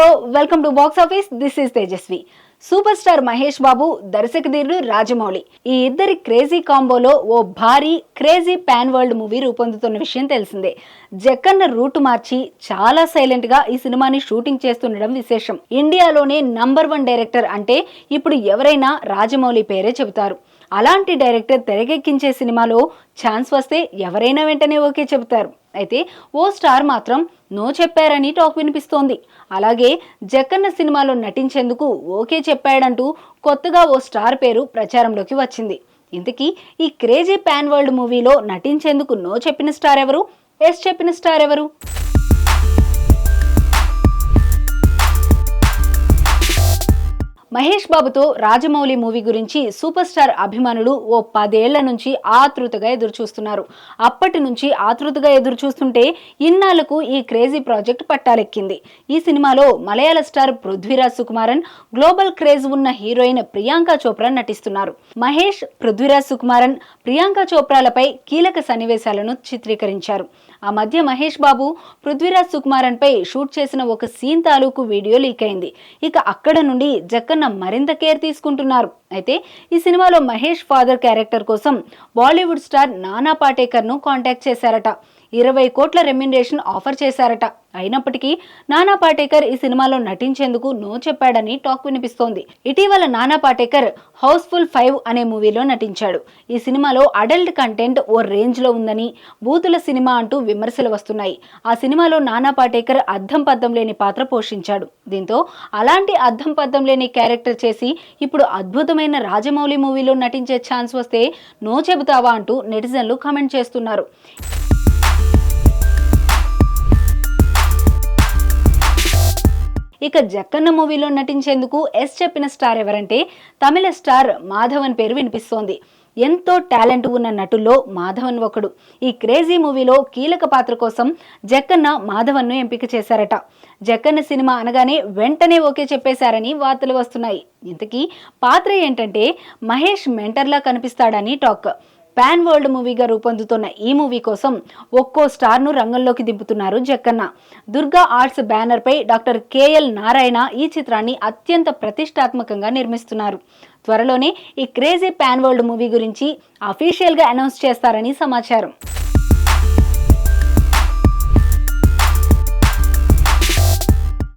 Hello welcome to box office. This is Tejaswi. Super star Mahesh Babu దర్శకధీరుడు Rajamouli. ఈ ఇద్దరి crazy కాంబోలో ఓ భారీ crazy pan world movie రూపొందుతున్న విషయం తెలిసిందే. జక్కన్న రూట్ మార్చి చాలా సైలెంట్గా ఈ సినిమాని షూటింగ్ చేస్తుండడం విశేషం. ఇండియాలోనే నంబర్ వన్ డైరెక్టర్ అంటే ఇప్పుడు ఎవరైనా రాజమౌళి పేరే చెబుతారు. అలాంటి డైరెక్టర్ తెరకెక్కించే సినిమాలో ఛాన్స్ వస్తే ఎవరైనా వెంటనే ఓకే చెబుతారు. అయితే ఓ స్టార్ మాత్రం నో చెప్పారని టాక్ వినిపిస్తోంది. అలాగే జక్కన్న సినిమాలో నటించేందుకు ఓకే చెప్పాడంటూ కొత్తగా ఓ స్టార్ పేరు ప్రచారంలోకి వచ్చింది. ఇంతకీ ఈ క్రేజీ పాన్ వరల్డ్ మూవీలో నటించేందుకు నో చెప్పిన స్టార్ ఎవరు? ఎస్ చెప్పిన స్టార్ ఎవరు? మహేష్ బాబుతో రాజమౌళి మూవీ గురించి సూపర్ స్టార్ అభిమానులు ఓ పదేళ్ళ నుంచి ఆతృతగా ఎదురు చూస్తున్నారు అప్పటి నుంచి ఆతృతగా ఎదురు చూస్తుంటే ఇన్నాళ్ళకు ఈ క్రేజీ ప్రాజెక్ట్ పట్టాలెక్కింది. ఈ సినిమాలో మలయాళ star Prithviraj Sukumaran global craze ఉన్న హీరోయిన్ ప్రియాంక చోప్రా నటిస్తున్నారు. మహేష్ పృథ్వీరాజ్ సుకుమారన్ ప్రియాంక చోప్రాలపై కీలక సన్నివేశాలను చిత్రీకరించారు. ఆ మధ్య మహేష్ బాబు పృథ్వీరాజ్ సుకుమారన్ పై షూట్ చేసిన ఒక సీన్ తాలూకు వీడియో లీక్ అయింది. ఇక అక్కడ నుండి జక్కన్న మరింత కేర్ తీసుకుంటున్నారు. అయితే ఈ సినిమాలో మహేష్ ఫాదర్ క్యారెక్టర్ కోసం బాలీవుడ్ స్టార్ నానా పాటేకర్ను కాంటాక్ట్ చేశారట. ఇరవై కోట్ల రెమ్యునరేషన్ ఆఫర్ చేశారట. అయినప్పటికీ నానా పాటేకర్ ఈ సినిమాలో నటించేందుకు నో చెప్పాడని టాక్ వినిపిస్తోంది. ఇటీవల నానా పాటేకర్ హౌస్ఫుల్ ఫైవ్ అనే మూవీలో నటించాడు. ఈ సినిమాలో అడల్ట్ కంటెంట్ ఓ రేంజ్లో ఉందని బూతుల సినిమా అంటూ విమర్శలు వస్తున్నాయి. ఆ సినిమాలో నానా పాటేకర్ అర్థం పద్దం లేని పాత్ర పోషించాడు. దీంతో అలాంటి అర్థం పద్దం లేని క్యారెక్టర్ చేసి ఇప్పుడు అద్భుతమైన రాజమౌళి మూవీలో నటించే ఛాన్స్ వస్తే నో చెబుతావా అంటూ నెటిజన్లు కామెంట్ చేస్తున్నారు. ఇక జక్కన్న మూవీలో నటించేందుకు ఎస్ చెప్పిన స్టార్ ఎవరంటే తమిళ స్టార్ మాధవన్ పేరు వినిపిస్తోంది. ఎంతో టాలెంట్ ఉన్న నటుల్లో మాధవన్ ఒకడు. ఈ క్రేజీ మూవీలో కీలక పాత్ర కోసం జక్కన్న మాధవన్ను ఎంపిక చేశారట. జక్కన్న సినిమా అనగానే వెంటనే ఓకే చెప్పేశారని వార్తలు వస్తున్నాయి. ఇంతకీ పాత్ర ఏంటంటే మహేష్ మెంటర్లా కనిపిస్తాడని టాక్. పాన్ వరల్డ్ మూవీగా రూపొందుతున్న ఈ మూవీ కోసం ఒక్కో స్టార్ను రంగంలోకి దింపుతున్నారు జక్కన్న దుర్గా ఆర్ట్స్ బ్యానర్ పై డాక్టర్ కేఎల్ నారాయణ ఈ చిత్రాన్ని అత్యంత ప్రతిష్టాత్మకంగా నిర్మిస్తున్నారు. త్వరలోనే ఈ క్రేజీ పాన్ వరల్డ్ మూవీ గురించి అఫీషియల్గా అనౌన్స్ చేస్తారని సమాచారం.